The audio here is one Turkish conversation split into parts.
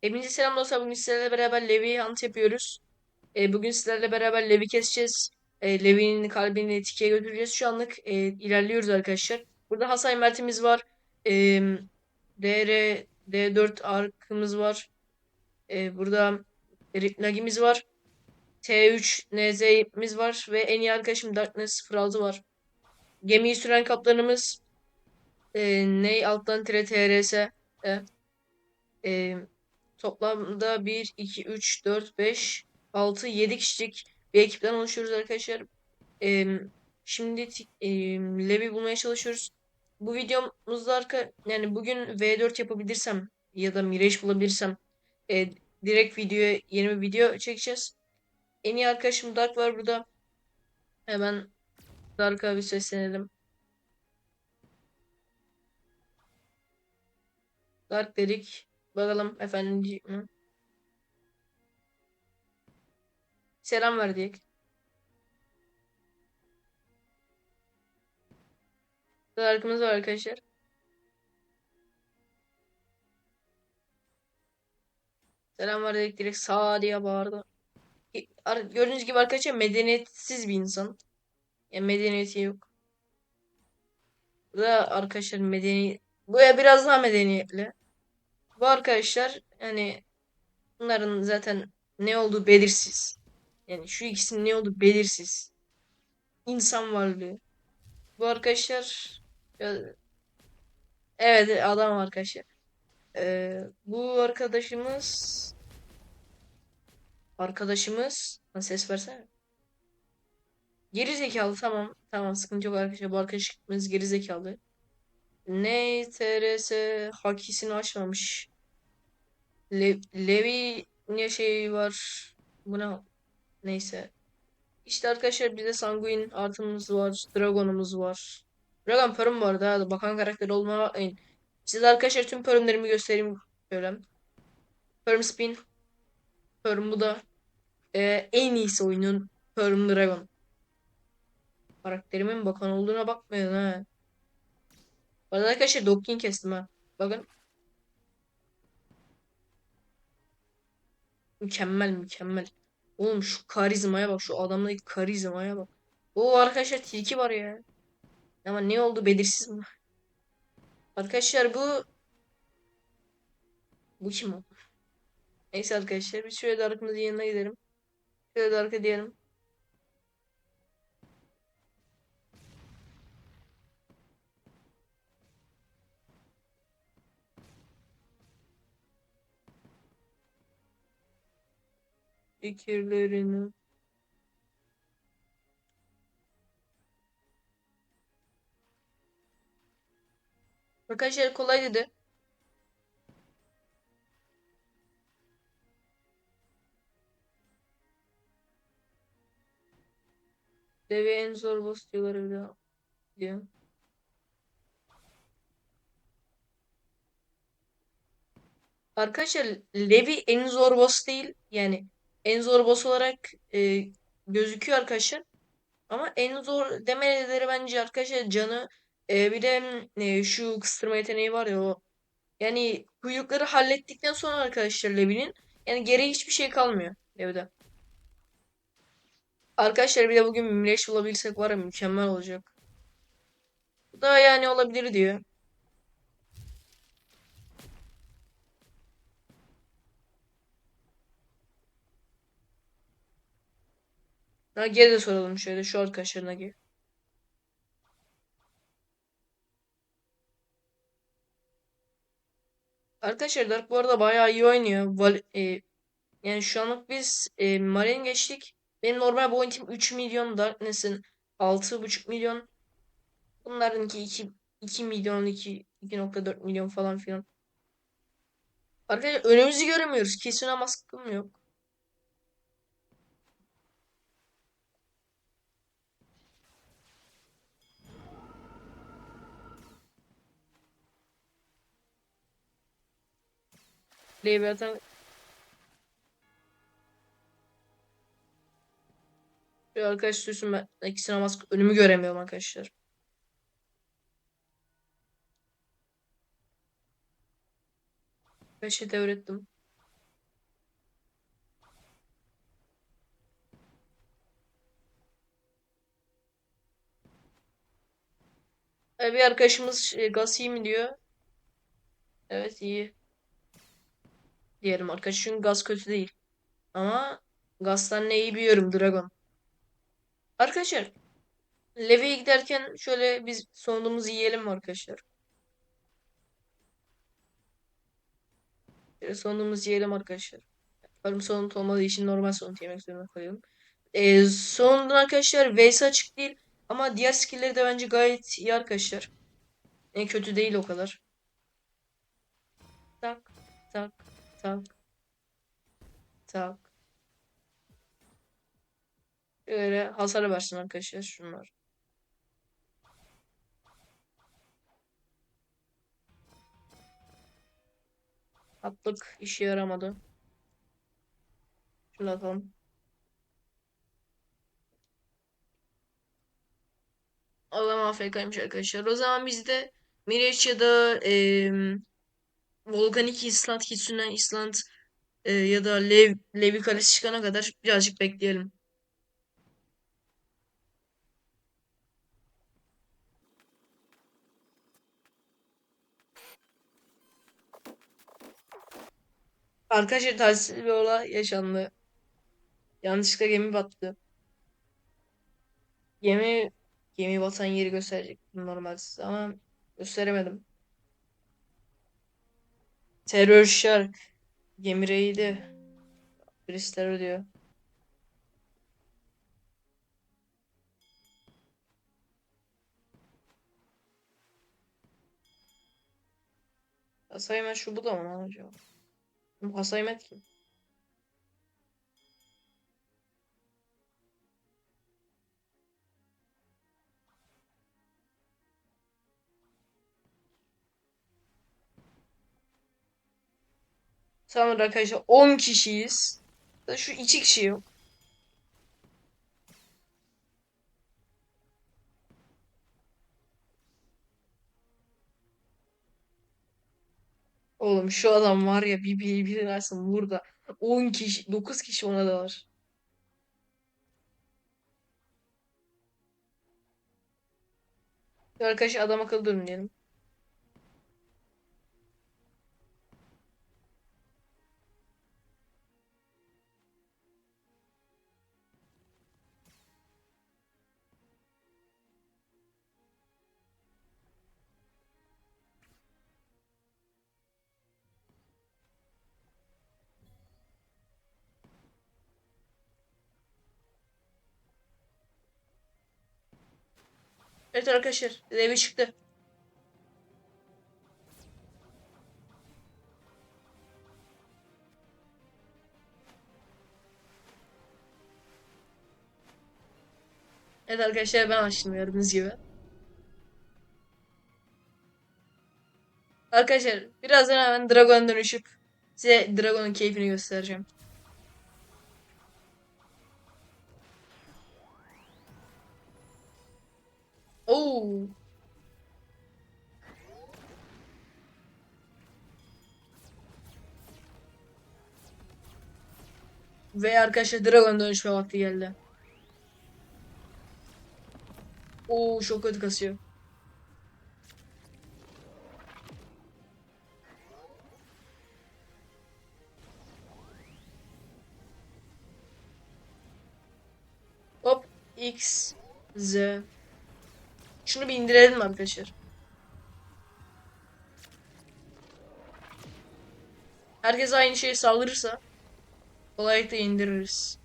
Hepinize selam dostlar. Bugün sizlerle beraber Levi Hunt yapıyoruz. E, bugün sizlerle beraber Levi keseceğiz. E, Levi'nin kalbini tikiye götüreceğiz. Şu anlık e, ilerliyoruz arkadaşlar. Burada Hasan Mert'imiz var. E, DR, D4 arkımız var. E, burada Nagi'miz var. T3 NZ'miz var. Ve en iyi arkadaşım Darkness 06 var. Gemiyi süren kaptanımız e, Ney alttan tire TRS. E, e, Toplamda 1, 2, 3, 4, 5, 6, 7 kişilik bir ekipten oluşuyoruz arkadaşlar. Ee, şimdi e, Levi bulmaya çalışıyoruz. Bu videomuzda arka yani bugün V4 yapabilirsem ya da Mirage bulabilirsem e, direkt videoya yeni bir video çekeceğiz. En iyi arkadaşım Dark var burada. Hemen Dark'a bir seslenelim. Dark dedik. Bakalım efendim diyecek mi? Selam ver diyek. Dark'ımız var arkadaşlar. Selam var dedik direkt sağ diye bağırdı. Gördüğünüz gibi arkadaşlar medeniyetsiz bir insan. Yani medeniyeti yok. Bu da arkadaşlar medeni bu ya biraz daha medeniyetli. Bu arkadaşlar yani bunların zaten ne olduğu belirsiz. Yani şu ikisinin ne olduğu belirsiz. İnsan varlığı. Bu arkadaşlar evet adam arkadaşlar. Ee, bu arkadaşımız arkadaşımız ses versene. Geri zekalı tamam. Tamam sıkıntı yok arkadaşlar. Bu arkadaşımız geri zekalı. Ne TRS hakisini açmamış. Le Levi ne şey var. Buna neyse. İşte arkadaşlar bizde Sanguin artımız var. Dragon'umuz var. Dragon Perm var daha bakan karakter olmaya bakmayın. Size arkadaşlar tüm Perm'lerimi göstereyim. Böyle. Perm Spin. Perm bu da. Ee, en iyisi oyunun Perm Dragon. Karakterimin bakan olduğuna bakmayın ha. Arada arkadaşlar Dokkin kestim ha. Bakın. Mükemmel mükemmel. Oğlum şu karizmaya bak. Şu adamdaki karizmaya bak. O arkadaşlar tilki var ya. Ama ne oldu belirsiz mi? Arkadaşlar bu bu kim o? Neyse arkadaşlar biz şöyle de arkamızın yanına gidelim. Şöyle de arka diyelim. Fikirlerini Arkadaşlar kolay dedi. Deve en zor boss diyorlar daha. Diyor. Arkadaşlar Levi en zor boss değil. Yani en zor boss olarak e, gözüküyor arkadaşlar. Ama en zor demeleri bence arkadaşlar canı e, bir de e, şu kıstırma yeteneği var ya o. Yani kuyrukları hallettikten sonra arkadaşlar Levi'nin yani geriye hiçbir şey kalmıyor Levi'de. Arkadaşlar bir de bugün Mimleş bulabilirsek var ya mükemmel olacak. Bu da yani olabilir diyor. Nagi'ye de soralım şöyle şu arkadaşlar Nagi. Arkadaşlar Dark bu arada bayağı iyi oynuyor. Val e, yani şu anlık biz e, Marine geçtik. Benim normal bounty'm 3 milyon. Darkness'in 6,5 milyon. Bunlarınki 2, 2 milyon, 2, 2.4 milyon falan filan. Arkadaşlar önümüzü göremiyoruz. Kesin maskım yok. Liberty'den Bir arkadaş duysun ben ikisine mask önümü göremiyorum arkadaşlar. Beşe devrettim. E, bir arkadaşımız e, gaz iyi mi diyor. Evet iyi. Diyelim arkadaş çünkü gaz kötü değil. Ama gazdan ne iyi biliyorum Dragon. Arkadaşlar Levi'ye giderken şöyle biz sonumuzu yiyelim arkadaşlar? Şöyle sonumuzu yiyelim arkadaşlar. Umarım sonut olmadığı için normal sonut yemek zorunda kalıyorum. Ee, sonunda arkadaşlar Vs açık değil. Ama diğer skill'leri de bence gayet iyi arkadaşlar. En kötü değil o kadar. Tak tak tak tak. Böyle hasar versin arkadaşlar şunlar. Atlık işe yaramadı. Şunu atalım. Adam AFK'ymış arkadaşlar. O zaman biz de Miraç ya da eee Volkanik İsland, Kitsune İsland e, ya da Lev, Levi Kalesi çıkana kadar birazcık bekleyelim. Arkadaşlar talihsiz bir olay yaşandı. Yanlışlıkla gemi battı. Gemi gemi batan yeri gösterecektim normalde ama gösteremedim. Terör Shark gemi reidi. Birisi terör diyor. Hasaymet şu bu da mı acaba? Bu Hasaymet kim? Tamam arkadaşlar 10 kişiyiz. Şu iki kişi yok. Oğlum şu adam var ya bir bir bir versin burada. 10 kişi 9 kişi ona da var. Arkadaşlar adam akıllı durun diyelim. Evet arkadaşlar Levi çıktı. Evet arkadaşlar ben açtım gördüğünüz gibi. Arkadaşlar birazdan hemen Dragon'a dönüşüp size Dragon'un keyfini göstereceğim. Ve arkadaşlar Dragon dönüşme vakti geldi. Oo çok kötü kasıyor. Hop X Z Şunu bir indirelim arkadaşlar? Herkes aynı şeyi saldırırsa kolaylıkla indiririz.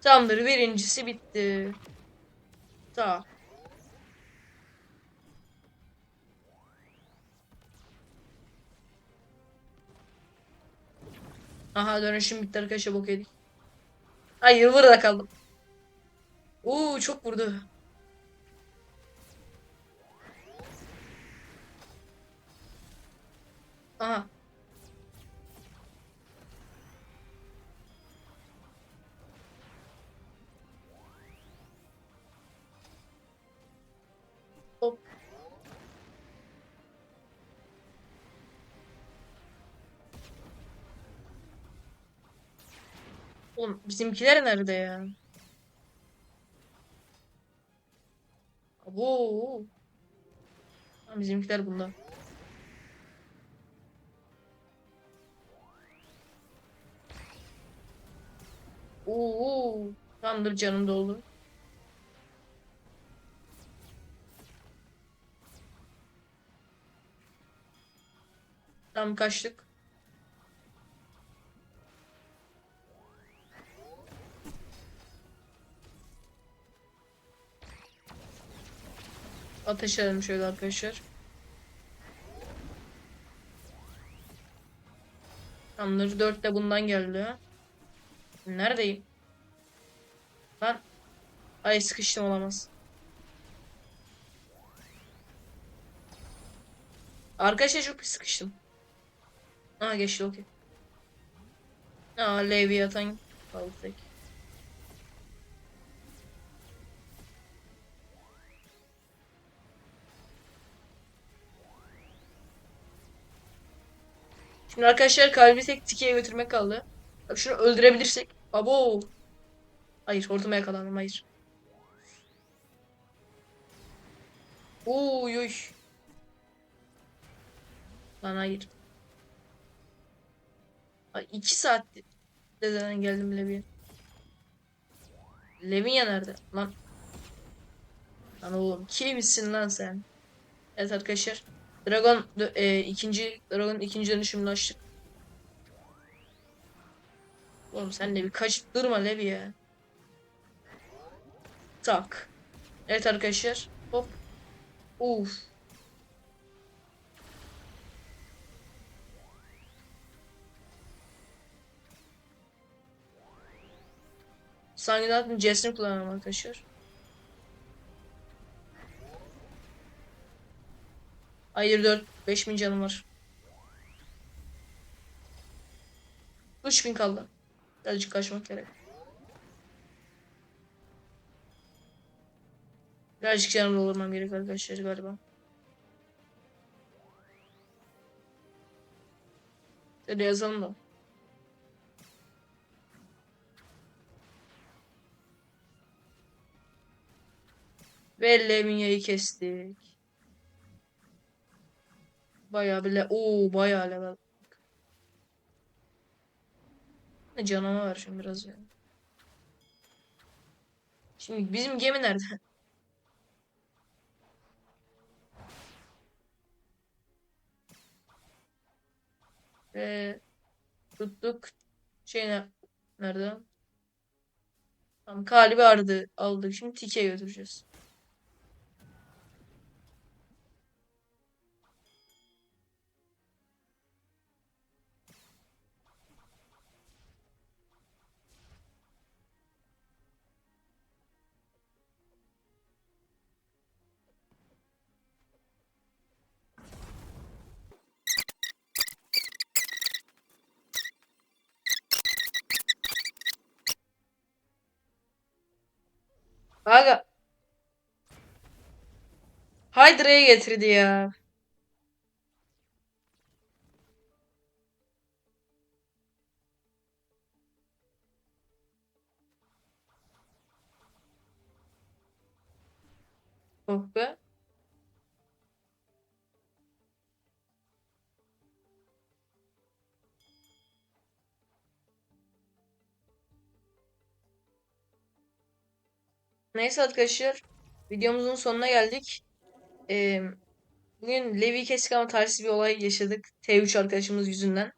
Tamamdır. Birincisi bitti. Tamam. Aha dönüşüm bitti arkadaşlar bok yedik. Hayır burada kaldım. Oo çok vurdu. Aha. Hop. Oğlum bizimkiler nerede ya? Ha, bizimkiler bunda. Oo. Tamamdır canım doldu. Tamam kaçtık. Ateş edelim şöyle arkadaşlar. Tamamdır. Dört de bundan geldi. Neredeyim? Ben... Ay sıkıştım olamaz. Arkadaşlar çok pis sıkıştım. Aa geçti okey. Aa Leviathan kaldı tek. Şimdi arkadaşlar kalbi tek tikiye götürmek kaldı. Bak şunu öldürebilirsek. Abo. Hayır hortuma yakalandım hayır. Uy uy. Lan hayır. Ay, iki saat dededen geldim Levi'ye. Levinya nerede? Lan. Lan oğlum kimsin lan sen? Evet arkadaşlar. Dragon e, ikinci Dragon ikinci dönüşümünü açtık. Oğlum sen de bir kaçıp durma Levi ya. Tak. Evet arkadaşlar. Hop. Uf. Sanguinat'ın C'sini kullanalım arkadaşlar. Hayır 4 5000 canım var. 3000 kaldı. Birazcık kaçmak gerek. Birazcık canım doldurmam gerek arkadaşlar galiba. Şöyle yazalım da. Ve Leminya'yı kestik. Bayağı bile. Oo bayağı level. Ne canıma var şimdi biraz ya. Şimdi bizim gemi nerede? Ve tuttuk. Şey ne? Nerede? Tamam kalbi ardı aldık. Şimdi tike götüreceğiz. Aga. Hydra'ya getirdi ya. Oh be. Neyse arkadaşlar. Videomuzun sonuna geldik. Ee, bugün Levi kestik ama talihsiz bir olay yaşadık. T3 arkadaşımız yüzünden.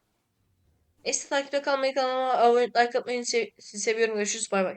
Neyse takipte kalmayı kanalıma abone like atmayı sev- seviyorum. Görüşürüz. Bay bay.